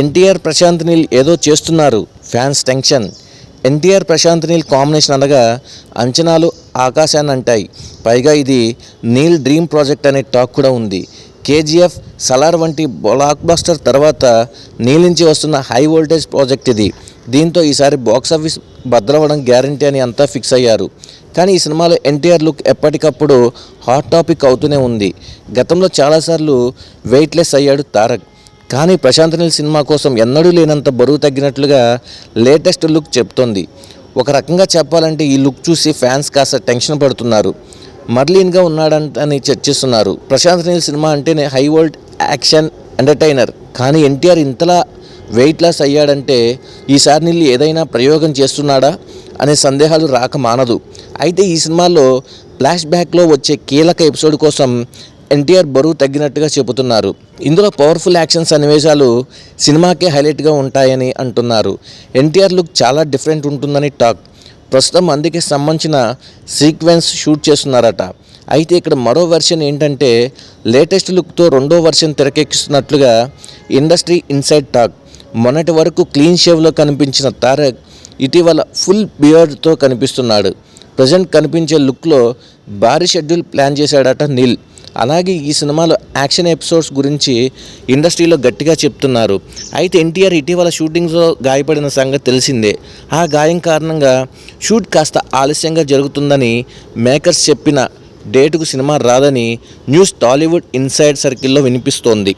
ఎన్టీఆర్ ప్రశాంత్ నీల్ ఏదో చేస్తున్నారు. Fans tension. NTR Prashanth Neel combination అనగా అంచనాలు ఆకాశాన్ని అంటాయి పైగా ఇది నీల్ డ్రీమ్ ప్రాజెక్ట్ అనే టాక్ కూడా ఉంది. కేజీఎఫ్ సలార్ వంటి బ్లాక్ బస్టర్ తర్వాత నీల్ నుంచి వస్తున్న హై వోల్టేజ్ ప్రాజెక్ట్ ఇది. దీంతో ఈసారి బాక్స్ ఆఫీస్ భద్రవడం గ్యారంటీ అని అంతా ఫిక్స్ అయ్యారు. కానీ ఈ సినిమాలో ఎన్టీఆర్ లుక్ ఎప్పటికప్పుడు హాట్ టాపిక్ అవుతూనే ఉంది. గతంలో చాలాసార్లు వెయిట్లెస్ అయ్యాడు తారక్. కానీ ప్రశాంత్ నీల్ సినిమా కోసం ఎన్నడూ లేనంత బరువు తగ్గినట్లుగా లేటెస్ట్ లుక్ చెప్తోంది. ఒక రకంగా చెప్పాలంటే ఈ లుక్ చూసి ఫ్యాన్స్ కాస్త టెన్షన్ పడుతున్నారు. మర్లీన్గా ఉన్నాడంటని చర్చిస్తున్నారు. ప్రశాంత్ నీల్ సినిమా అంటేనే హై వోల్ట్ యాక్షన్ ఎంటర్టైనర్. కానీ ఎన్టీఆర్ ఇంతలా వెయిట్ లాస్ అయ్యాడంటే ఈసారి నీళ్ళు ఏదైనా ప్రయోగం చేస్తున్నాడా అనే సందేహాలు రాక మానదు. అయితే ఈ సినిమాలో ఫ్లాష్ బ్యాక్లో వచ్చే కీలక ఎపిసోడ్ కోసం ఎన్టీఆర్ బరువు తగ్గినట్టుగా చెబుతున్నారు. ఇందులో పవర్ఫుల్ యాక్షన్ సన్నివేశాలు సినిమాకే హైలైట్గా ఉంటాయని అంటున్నారు. ఎన్టీఆర్ లుక్ చాలా డిఫరెంట్ ఉంటుందని టాక్ ప్రస్తుతం అందుకే సంబంధించిన సీక్వెన్స్ షూట్ చేస్తున్నారట. అయితే ఇక్కడ మరో వెర్షన్ ఏంటంటే లేటెస్ట్ లుక్తో రెండో వెర్షన్ తెరకెక్కిస్తున్నట్లుగా ఇండస్ట్రీ ఇన్సైడ్ టాక్ మొన్నటి వరకు క్లీన్ షేవ్లో కనిపించిన తారక్ ఇటీవల ఫుల్ బియర్డ్తో కనిపిస్తున్నాడు. ప్రజెంట్ కనిపించే లుక్లో భారీ షెడ్యూల్ ప్లాన్ చేశాడట నీల్. అలాగే ఈ సినిమాలో యాక్షన్ ఎపిసోడ్స్ గురించి ఇండస్ట్రీలో గట్టిగా చెప్తున్నారు. అయితే ఎన్టీఆర్ ఇటీవల షూటింగ్స్లో గాయపడిన సంగతి తెలిసిందే. ఆ గాయం కారణంగా షూట్ కాస్త ఆలస్యంగా జరుగుతుందని మేకర్స్ చెప్పిన డేటుకు సినిమా రాదని న్యూస్ టాలీవుడ్ ఇన్సైడ్ సర్కిల్లో వినిపిస్తోంది.